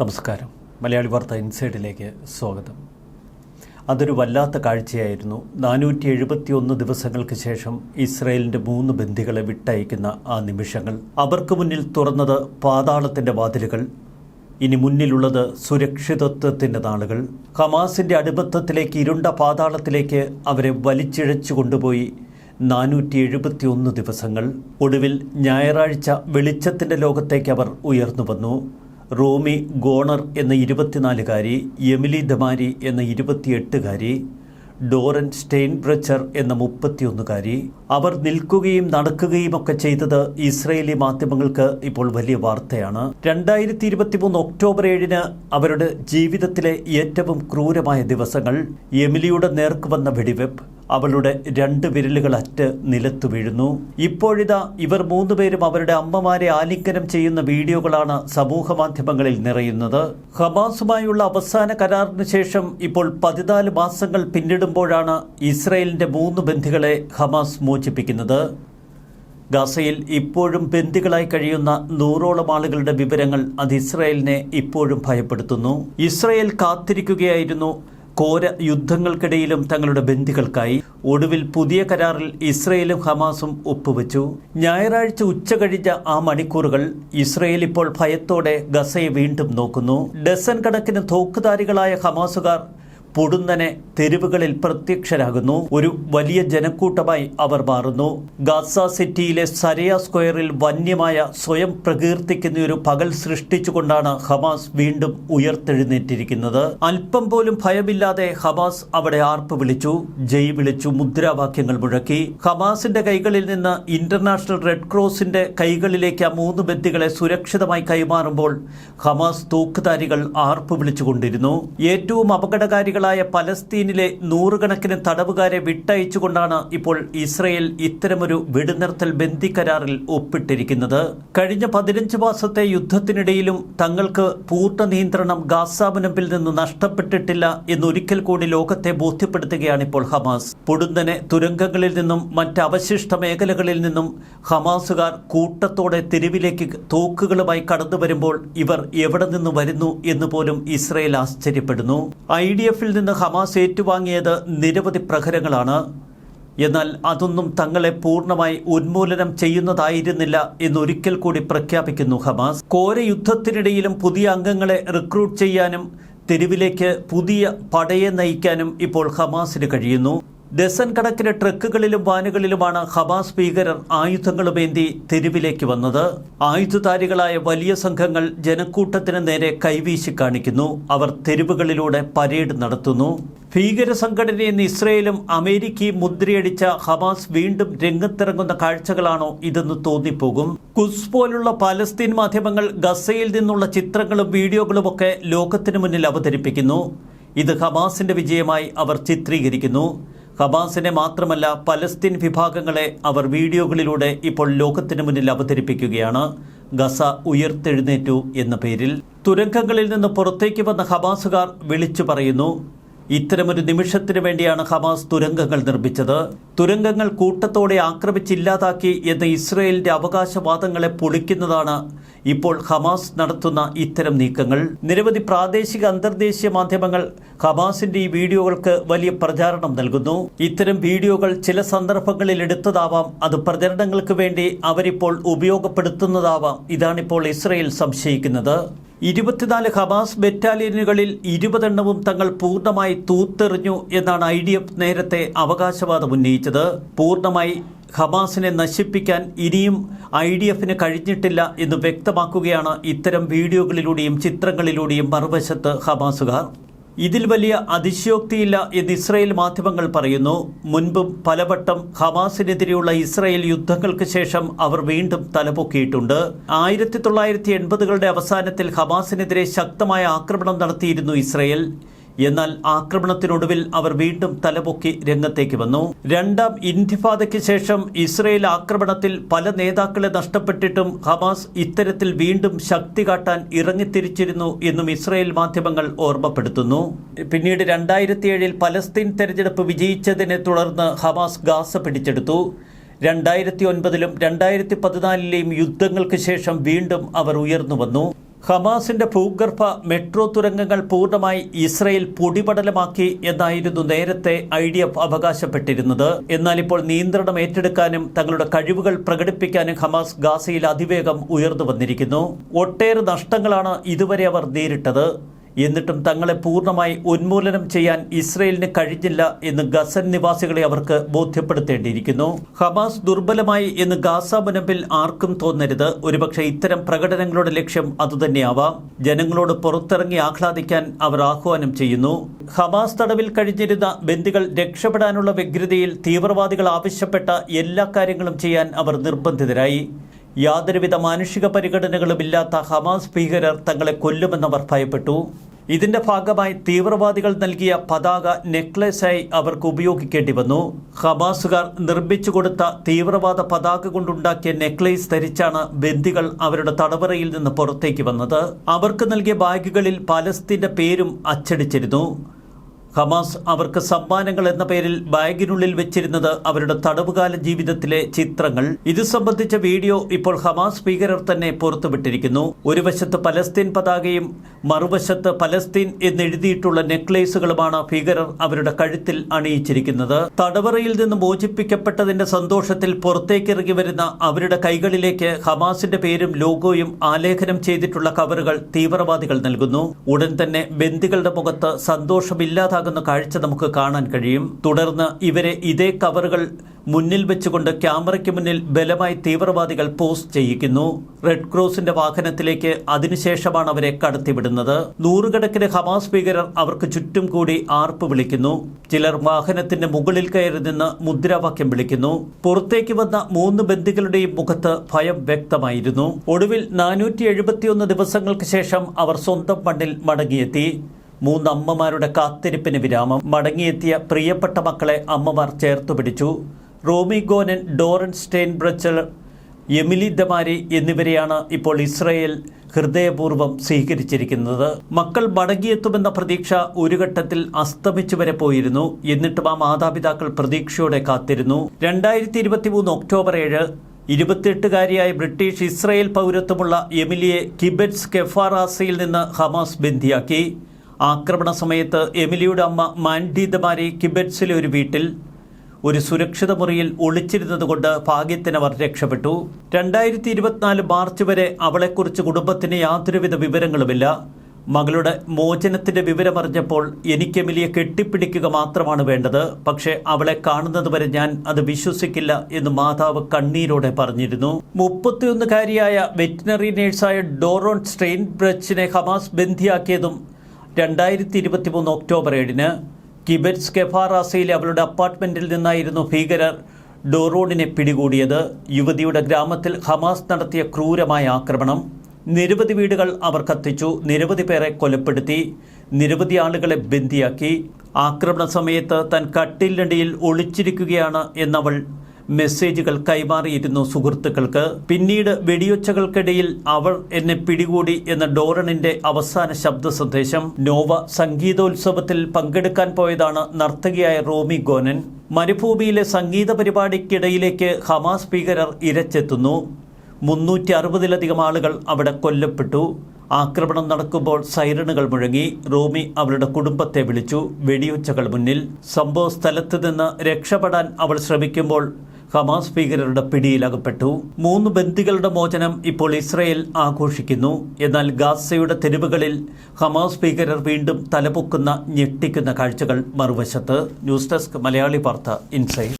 നമസ്കാരം. മലയാളി വാർത്ത ഇൻസൈഡിലേക്ക് സ്വാഗതം. അതൊരു വല്ലാത്ത കാഴ്ചയായിരുന്നു. നാനൂറ്റി എഴുപത്തിയൊന്ന് ദിവസങ്ങൾക്ക് ശേഷം ഇസ്രയേലിന്റെ മൂന്ന് ബന്ദികളെ വിട്ടയക്കുന്ന ആ നിമിഷങ്ങൾ. അവർക്ക് മുന്നിൽ തുറന്നത് പാതാളത്തിന്റെ വാതിലുകൾ ഇനി മുന്നിലുള്ളത് സുരക്ഷിതത്വത്തിന്റെ നാളുകൾ. ഹമാസിന്റെ അടിമത്തത്തിലേക്ക് ഇരുണ്ട പാതാളത്തിലേക്ക് അവരെ വലിച്ചിഴച്ചു കൊണ്ടുപോയി നാനൂറ്റി എഴുപത്തിയൊന്ന് ദിവസങ്ങൾ. ഒടുവിൽ ഞായറാഴ്ച വെളിച്ചത്തിന്റെ ലോകത്തേക്ക് അവർ ഉയർന്നു വന്നു. റോമി ഗോണർ എന്ന ഇരുപത്തിനാലുകാരി എമിലി ദമാരി എന്ന ഇരുപത്തിയെട്ടുകാരി ഡോറൻ സ്റ്റെയിൻബ്രച്ചർ എന്ന മുപ്പത്തിയൊന്നുകാരി അവർ നിൽക്കുകയും നടക്കുകയും ഒക്കെ ചെയ്തത് ഇസ്രയേലി മാധ്യമങ്ങൾക്ക് ഇപ്പോൾ വലിയ വാർത്തയാണ്. രണ്ടായിരത്തി ഇരുപത്തി മൂന്ന് ഒക്ടോബർ ഏഴിന് അവരുടെ ജീവിതത്തിലെ ഏറ്റവും ക്രൂരമായ ദിവസങ്ങൾ എമിലിയുടെ നേർക്ക് വന്ന വെടിവെപ്പ് അവളുടെ രണ്ട് വിരലുകൾ അറ്റ് നിലത്തു വീഴുന്നു. ഇപ്പോഴിതാ ഇവർ മൂന്നുപേരും അവരുടെ അമ്മമാരെ ആലിംഗനം ചെയ്യുന്ന വീഡിയോകളാണ് സമൂഹ മാധ്യമങ്ങളിൽ നിറയുന്നത്. ഹമാസുമായുള്ള അവസാന കരാറിന് ശേഷം ഇപ്പോൾ പതിനാല് മാസങ്ങൾ പിന്നിടുമ്പോഴാണ് ഇസ്രയേലിന്റെ മൂന്ന് ബന്ധികളെ ഹമാസ് മോചിപ്പിക്കുന്നത്. ഗാസയിൽ ഇപ്പോഴും ബന്ദികളായി കഴിയുന്ന നൂറോളം ആളുകളുടെ വിവരങ്ങൾ അത് ഇസ്രയേലിനെ ഇപ്പോഴും ഭയപ്പെടുത്തുന്നു. ഇസ്രയേൽ കാത്തിരിക്കുകയായിരുന്നു ഘോര യുദ്ധങ്ങൾക്കിടയിലും തങ്ങളുടെ ബന്ധുക്കൾക്കായി ഒടുവിൽ പുതിയ കരാറിൽ ഇസ്രയേലും ഹമാസും ഒപ്പുവെച്ചു. ഞായറാഴ്ച ഉച്ച കഴിഞ്ഞ ആ മണിക്കൂറുകൾ ഇസ്രയേൽ ഇപ്പോൾ ഭയത്തോടെ ഗസയെ വീണ്ടും നോക്കുന്നു. ഡസൻ കണക്കിന് തോക്കുധാരികളായ ഹമാസുകാർ പൊടുന്നനെ തെരുവുകളിൽ പ്രത്യക്ഷരാകുന്നു. ഒരു വലിയ ജനക്കൂട്ടമായി അവർ മാറുന്നു. ഗാസ സിറ്റിയിലെ സരയ സ്ക്വയറിൽ വന്യമായ സ്വയം പ്രകീർത്തിക്കുന്ന ഒരു പകൽ സൃഷ്ടിച്ചുകൊണ്ടാണ് ഹമാസ് വീണ്ടും ഉയർത്തെഴുന്നേറ്റിരിക്കുന്നത്. അല്പം പോലും ഭയമില്ലാതെ ഹമാസ് അവിടെ ആർപ്പ് വിളിച്ചു ജയ് വിളിച്ചു മുദ്രാവാക്യങ്ങൾ മുഴക്കി. ഹമാസിന്റെ കൈകളിൽ നിന്ന് ഇന്റർനാഷണൽ റെഡ് ക്രോസിന്റെ കൈകളിലേക്ക് ആ മൂന്ന് ബന്ദികളെ സുരക്ഷിതമായി കൈമാറുമ്പോൾ ഹമാസ് തൂക്കുധാരികൾ ആർപ്പ് വിളിച്ചുകൊണ്ടിരുന്നു. ഏറ്റവും അപകടകാരികളായ പലസ്തീനിലെ നൂറുകണക്കിന് തടവുകാരെ വിട്ടയച്ചുകൊണ്ടാണ് ഇപ്പോൾ ഇസ്രയേൽ ഇത്തരമൊരു വെടിനിർത്തൽ ബന്ദി കരാറിൽ ഒപ്പിട്ടിരിക്കുന്നത്. കഴിഞ്ഞ പതിനഞ്ച് മാസത്തെ യുദ്ധത്തിനിടയിലും തങ്ങൾക്ക് പൂർണ നിയന്ത്രണം ഗാസ മുനമ്പിൽ നിന്ന് നഷ്ടപ്പെട്ടിട്ടില്ല എന്നൊരിക്കൽ കൂടി ലോകത്തെ ബോധ്യപ്പെടുത്തുകയാണ് ഇപ്പോൾ ഹമാസ്. പൊടുന്നനെ തുരങ്കങ്ങളിൽ നിന്നും മറ്റ് അവശിഷ്ട മേഖലകളിൽ നിന്നും ഹമാസുകാർ കൂട്ടത്തോടെ തെരുവിലേക്ക് തോക്കുകളുമായി കടന്നു വരുമ്പോൾ ഇവർ എവിടെ നിന്ന് വരുന്നു എന്ന് പോലും ഇസ്രയേൽ ആശ്ചര്യപ്പെടുന്നു. ഐ ഡി എഫിൽ നിന്ന് ഹമാസ് ഏറ്റുവാങ്ങിയത് നിരവധി പ്രഹരങ്ങളാണ്. എന്നാൽ അതൊന്നും തങ്ങളെ പൂർണമായി ഉന്മൂലനം ചെയ്യുന്നതായിരുന്നില്ല എന്നൊരിക്കൽ കൂടി പ്രഖ്യാപിക്കുന്നു ഹമാസ്. കോര യുദ്ധത്തിനിടയിലും പുതിയ അംഗങ്ങളെ റിക്രൂട്ട് ചെയ്യാനും തെരുവിലേക്ക് പുതിയ പടയെ നയിക്കാനും ഇപ്പോൾ ഹമാസിന് കഴിയുന്നു. ഡസൻ കണക്കിന് ട്രക്കുകളിലും വാനുകളിലുമാണ് ഹമാസ് ഭീകരർ ആയുധങ്ങളുമേന്തി തെരുവിലേക്ക് വന്നത്. ആയുധധാരികളായ വലിയ സംഘങ്ങൾ ജനക്കൂട്ടത്തിന് നേരെ കൈവീശി കാണിക്കുന്നു. അവർ തെരുവുകളിലൂടെ പരേഡ് നടത്തുന്നു. ഭീകര സംഘടനയെന്ന് ഇസ്രയേലും അമേരിക്കയും മുദ്രയടിച്ച ഹമാസ് വീണ്ടും രംഗത്തിറങ്ങുന്ന കാഴ്ചകളാണോ ഇതെന്ന് തോന്നിപ്പോകും. കുസ് പോലുള്ള പലസ്തീൻ മാധ്യമങ്ങൾ ഗസയിൽ നിന്നുള്ള ചിത്രങ്ങളും വീഡിയോകളുമൊക്കെ ലോകത്തിനു മുന്നിൽ അവതരിപ്പിക്കുന്നു. ഇത് ഹമാസിന്റെ വിജയമായി അവർ ചിത്രീകരിക്കുന്നു. ഹമാസിനെ മാത്രമല്ല പലസ്തീൻ വിഭാഗങ്ങളെ അവർ വീഡിയോകളിലൂടെ ഇപ്പോൾ ലോകത്തിന് മുന്നിൽ അവതരിപ്പിക്കുകയാണ്. ഗസ ഉയർത്തെഴുന്നേറ്റു എന്ന പേരിൽ. തുരങ്കങ്ങളിൽ നിന്ന് പുറത്തേക്ക് വന്ന ഹമാസുകാർ വിളിച്ചു പറയുന്നു ഇത്തരമൊരു നിമിഷത്തിനു വേണ്ടിയാണ് ഹമാസ് തുരങ്കങ്ങൾ നിർമ്മിച്ചത്. തുരങ്കങ്ങൾ കൂട്ടത്തോടെ ആക്രമിച്ചില്ലാതാക്കി എന്ന ഇസ്രയേലിന്റെ അവകാശവാദങ്ങളെ പൊളിക്കുന്നതാണ് ഇപ്പോൾ ഹമാസ് നടത്തുന്ന ഇത്തരം നീക്കങ്ങൾ. നിരവധി പ്രാദേശിക അന്തർദേശീയ മാധ്യമങ്ങൾ ഹമാസിന്റെ ഈ വീഡിയോകൾക്ക് വലിയ പ്രചാരണം നൽകുന്നു. ഇത്തരം വീഡിയോകൾ ചില സന്ദർഭങ്ങളിൽ എടുത്തതാവാം അത് പ്രചരണങ്ങൾക്ക് വേണ്ടി അവരിപ്പോൾ ഉപയോഗപ്പെടുത്തുന്നതാവാം. ഇതാണിപ്പോൾ ഇസ്രയേൽ സംശയിക്കുന്നത്. ഇരുപത്തിനാല് ഹമാസ് ബറ്റാലിയനുകളിൽ ഇരുപതെണ്ണവും തങ്ങൾ പൂർണമായി തൂത്തെറിഞ്ഞു എന്നാണ് ഐ ഡി എഫ് നേരത്തെ അവകാശവാദം ഉന്നയിച്ചത്. പൂർണമായി ഹമാസിനെ നശിപ്പിക്കാൻ ഇനിയും ഐ ഡി എഫിന് കഴിഞ്ഞിട്ടില്ല എന്ന് വ്യക്തമാക്കുകയാണ് ഇത്തരം വീഡിയോകളിലൂടെയും ചിത്രങ്ങളിലൂടെയും മറുവശത്ത് ഹമാസുകാർ. ഇതിൽ വലിയ അതിശയോക്തിയില്ല എന്ന് ഇസ്രായേൽ മാധ്യമങ്ങൾ പറയുന്നു. മുൻപും പലവട്ടം ഹമാസിനെതിരെയുള്ള ഇസ്രായേൽ യുദ്ധങ്ങൾക്ക് ശേഷം അവർ വീണ്ടും തലപൊക്കിയിട്ടുണ്ട്. ആയിരത്തി തൊള്ളായിരത്തി എൺപതുകളുടെ അവസാനത്തിൽ ഹമാസിനെതിരെ ശക്തമായ ആക്രമണം നടത്തിയിരുന്നു ഇസ്രായേൽ. എന്നാൽ ആക്രമണത്തിനൊടുവിൽ അവർ വീണ്ടും തലപൊക്കി രംഗത്തേക്ക് വന്നു. രണ്ടാം ഇന്തിഫാദയ്ക്ക് ശേഷം ഇസ്രയേൽ ആക്രമണത്തിൽ പല നേതാക്കളെ നഷ്ടപ്പെട്ടിട്ടും ഹമാസ് ഇത്തരത്തിൽ വീണ്ടും ശക്തി കാട്ടാൻ ഇറങ്ങിത്തിരിച്ചിരുന്നു എന്നും ഇസ്രയേൽ മാധ്യമങ്ങൾ ഓർമ്മപ്പെടുത്തുന്നു. പിന്നീട് രണ്ടായിരത്തി ഏഴിൽ പലസ്തീൻ തെരഞ്ഞെടുപ്പ് വിജയിച്ചതിനെ തുടർന്ന് ഹമാസ് ഗാസ പിടിച്ചെടുത്തു. രണ്ടായിരത്തി ഒൻപതിലും രണ്ടായിരത്തി പതിനാലിലെയും യുദ്ധങ്ങൾക്ക് ശേഷം വീണ്ടും അവർ ഉയർന്നു വന്നു. ഹമാസിന്റെ ഭൂഗർഭ മെട്രോ തുരങ്കങ്ങൾ പൂർണമായി ഇസ്രയേൽ പൊടിപടലമാക്കി എന്നായിരുന്നു നേരത്തെ ഐ ഡി എഫ് അവകാശപ്പെട്ടിരുന്നത്. എന്നാൽ ഇപ്പോൾ നിയന്ത്രണം ഏറ്റെടുക്കാനും തങ്ങളുടെ കഴിവുകൾ പ്രകടിപ്പിക്കാനും ഹമാസ് ഗാസയിൽ അതിവേഗം ഉയർന്നു വന്നിരിക്കുന്നു. ഒട്ടേറെ നഷ്ടങ്ങളാണ് ഇതുവരെ അവർ നേരിട്ടത്. എന്നിട്ടും തങ്ങളെ പൂർണമായി ഉന്മൂലനം ചെയ്യാൻ ഇസ്രയേലിന് കഴിഞ്ഞില്ല എന്ന് ഗസൻ നിവാസികളെ അവർക്ക് ബോധ്യപ്പെടുത്തേണ്ടിയിരിക്കുന്നു. ഹമാസ് ദുർബലമായി എന്ന് ഗാസ മുനമ്പിൽ ആർക്കും തോന്നരുത്. ഒരുപക്ഷെ ഇത്തരം പ്രകടനങ്ങളുടെ ലക്ഷ്യം അതുതന്നെയാവാം. ജനങ്ങളോട് പുറത്തിറങ്ങി ആഹ്ലാദിക്കാൻ അവർ ആഹ്വാനം ചെയ്യുന്നു. ഹമാസ് തടവിൽ കഴിഞ്ഞിരുന്ന ബന്ദികൾ രക്ഷപ്പെടാനുള്ള വ്യഗ്രതയിൽ തീവ്രവാദികൾ ആവശ്യപ്പെട്ട എല്ലാ കാര്യങ്ങളും ചെയ്യാൻ അവർ നിർബന്ധിതരായി. യാതൊരുവിധ മാനുഷിക പരിഗണനകളുമില്ലാത്ത ഹമാസ് ഭീകരർ തങ്ങളെ കൊല്ലുമെന്നവർ ഭയപ്പെട്ടു. ഇതിന്റെ ഭാഗമായി തീവ്രവാദികൾ നൽകിയ പതാക നെക്ലസായി അവർക്ക് ഉപയോഗിക്കേണ്ടി വന്നു. ഹമാസുകാർ നിർമ്മിച്ചു കൊടുത്ത തീവ്രവാദ പതാക കൊണ്ടുണ്ടാക്കിയ നെക്ലേസ് ധരിച്ചാണ് ബന്ദികൾ അവരുടെ തടവറയിൽ നിന്ന് പുറത്തേക്ക് വന്നത്. അവർക്ക് നൽകിയ ബാഗുകളിൽ പാലസ്തീന്റെ പേരും അച്ചടിച്ചിരുന്നു. ഹമാസ് അവർക്ക് സമ്മാനങ്ങൾ എന്ന പേരിൽ ബാഗിനുള്ളിൽ വെച്ചിരുന്നത് അവരുടെ തടവുകാല ജീവിതത്തിലെ ചിത്രങ്ങൾ. ഇത് സംബന്ധിച്ച വീഡിയോ ഇപ്പോൾ ഹമാസ് ഭീകരർ തന്നെ പുറത്തുവിട്ടിരിക്കുന്നു. ഒരു വശത്ത് പലസ്തീൻ പതാകയും മറുവശത്ത് പലസ്തീൻ എന്നെഴുതിയിട്ടുള്ള നെക്ലേസുകളുമാണ് ഭീകരർ അവരുടെ കഴുത്തിൽ അണിയിച്ചിരിക്കുന്നത്. തടവറയിൽ നിന്ന് മോചിപ്പിക്കപ്പെട്ടതിന്റെ സന്തോഷത്തിൽ പുറത്തേക്കിറങ്ങി വരുന്ന അവരുടെ കൈകളിലേക്ക് ഹമാസിന്റെ പേരും ലോഗോയും ആലേഖനം ചെയ്തിട്ടുള്ള കവറുകൾ തീവ്രവാദികൾ നൽകുന്നു. ഉടൻ തന്നെ ബന്ദികളുടെ മുഖത്ത് സന്തോഷമില്ലാതാകുന്ന കാഴ്ച നമുക്ക് കാണാൻ കഴിയും. തുടർന്ന് ഇവരെ ഇതേ കവറുകൾ മുന്നിൽ വെച്ചുകൊണ്ട് ക്യാമറയ്ക്ക് മുന്നിൽ ബലമായി തീവ്രവാദികൾ പോസ്റ്റ് ചെയ്യിക്കുന്നു. റെഡ് ക്രോസിന്റെ വാഹനത്തിലേക്ക് അതിനുശേഷമാണ് അവരെ കടത്തിവിടുന്നത്. നൂറുകണക്കിന് ഹമാസ് ഭീകരർ അവർക്ക് ചുറ്റും കൂടി ആർപ്പ് വിളിക്കുന്നു. ചിലർ വാഹനത്തിന്റെ മുകളിൽ കയറി നിന്ന് മുദ്രാവാക്യം വിളിക്കുന്നു. പുറത്തേക്ക് വന്ന മൂന്ന് ബന്ദികളുടെയും മുഖത്ത് ഭയം വ്യക്തമായിരുന്നു. ഒടുവിൽ നാനൂറ്റി ദിവസങ്ങൾക്ക് ശേഷം അവർ സ്വന്തം മണ്ണിൽ മടങ്ങിയെത്തി. മൂന്നമ്മമാരുടെ കാത്തിരിപ്പിന് വിരാമം. മടങ്ങിയെത്തിയ പ്രിയപ്പെട്ട മക്കളെ അമ്മമാർ ചേർത്തു പിടിച്ചു. Romi Gonen Doron Steinbrecher Emily Damari എന്നിവരെയാണ് ഇപ്പോൾ ഇസ്രയേൽ ഹൃദയപൂർവം സ്വീകരിച്ചിരിക്കുന്നത്. മക്കൾ മടങ്ങിയെത്തുമെന്ന പ്രതീക്ഷ ഒരു ഘട്ടത്തിൽ അസ്തമിച്ചു വരെ പോയിരുന്നു. എന്നിട്ടും ആ മാതാപിതാക്കൾ പ്രതീക്ഷയോടെ കാത്തിരുന്നു. രണ്ടായിരത്തി ഇരുപത്തി മൂന്ന് ഒക്ടോബർ ഏഴ് ഇരുപത്തിയെട്ടുകാരിയായ ബ്രിട്ടീഷ് ഇസ്രയേൽ പൗരത്വമുള്ള എമിലിയെ കിബറ്റ്സ് കെഫാറാസയിൽ നിന്ന് ഹമാസ് ബന്ദിയാക്കി. ആക്രമണ സമയത്ത് എമിലിയുടെ അമ്മ മാൻഡീതമാരെ കിബറ്റ്സിലെ ഒരു വീട്ടിൽ ഒരു സുരക്ഷിത മുറിയിൽ ഒളിച്ചിരുന്നതുകൊണ്ട് ഭാഗ്യത്തിന് അവർ രക്ഷപ്പെട്ടു. രണ്ടായിരത്തി ഇരുപത്തിനാല് മാർച്ച് വരെ അവളെക്കുറിച്ച് കുടുംബത്തിന് യാതൊരുവിധ വിവരങ്ങളുമില്ല. മകളുടെ മോചനത്തിന്റെ വിവരമറിഞ്ഞപ്പോൾ എനിക്ക് എമിലിയെ കെട്ടിപ്പിടിക്കുക മാത്രമാണ് വേണ്ടത്. പക്ഷേ അവളെ കാണുന്നത് വരെ ഞാൻ അത് വിശ്വസിക്കില്ല എന്ന് മാതാവ് കണ്ണീരോടെ പറഞ്ഞിരുന്നു. മുപ്പത്തിയൊന്നുകാരിയായ വെറ്റിനറി നേഴ്സായ ഡോറോൺ സ്ട്രെയിൻ ബ്രച്ചിനെ ഹമാസ് ബന്ധിയാക്കിയതും രണ്ടായിരത്തി ഇരുപത്തി മൂന്ന് ഒക്ടോബർ ഏഴിന് കിബറ്റ്സ് കെഫാറാസയിലെ അവളുടെ അപ്പാർട്ട്മെന്റിൽ നിന്നായിരുന്നു ഭീകരർ ഡോറോണിനെ പിടികൂടിയത്. യുവതിയുടെ ഗ്രാമത്തിൽ ഹമാസ് നടത്തിയ ക്രൂരമായ ആക്രമണം. നിരവധി വീടുകൾ അവർ കത്തിച്ചു. നിരവധി പേരെ കൊലപ്പെടുത്തി. നിരവധി ആളുകളെ ബന്ദിയാക്കി. ആക്രമണ സമയത്ത് താൻ കട്ടിലടിയിൽ ഒളിച്ചിരിക്കുകയാണ് എന്നവൾ മെസ്സേജുകൾ കൈമാറിയിരുന്നു സുഹൃത്തുക്കൾക്ക്. പിന്നീട് വെടിയൊച്ചകൾക്കിടയിൽ അവൾ എന്നെ പിടികൂടി എന്ന ഡോറണിന്റെ അവസാന ശബ്ദ സന്ദേശം. നോവ സംഗീതോത്സവത്തിൽ പങ്കെടുക്കാൻ പോയതാണ് നർത്തകിയായ റോമി ഗോനൻ. മരുഭൂമിയിലെ സംഗീത പരിപാടിക്കിടയിലേക്ക് ഹമാസ് ഭീകരർ ഇരച്ചെത്തുന്നു. മുന്നൂറ്റി അറുപതിലധികം ആളുകൾ അവിടെ കൊല്ലപ്പെട്ടു. ആക്രമണം നടക്കുമ്പോൾ സൈറണുകൾ മുഴങ്ങി. റോമി അവളുടെ കുടുംബത്തെ വിളിച്ചു. വെടിയൊച്ചകൾ മുന്നിൽ. സംഭവ സ്ഥലത്ത് നിന്ന് രക്ഷപ്പെടാൻ അവൾ ശ്രമിക്കുമ്പോൾ ഹമാസ് ഭീകരരുടെ പിടിയിലകപ്പെട്ടു. മൂന്ന് ബന്ദികളുടെ മോചനം ഇപ്പോൾ ഇസ്രയേൽ ആഘോഷിക്കുന്നു. എന്നാൽ ഗാസയുടെ തെരുവുകളിൽ ഹമാസ് ഭീകരർ വീണ്ടും തലപൊക്കുന്ന ഞെട്ടിക്കുന്ന കാഴ്ചകൾ മറുവശത്ത്. ന്യൂസ് ഡെസ്ക് മലയാളി വാർത്ത ഇൻസൈഡ്.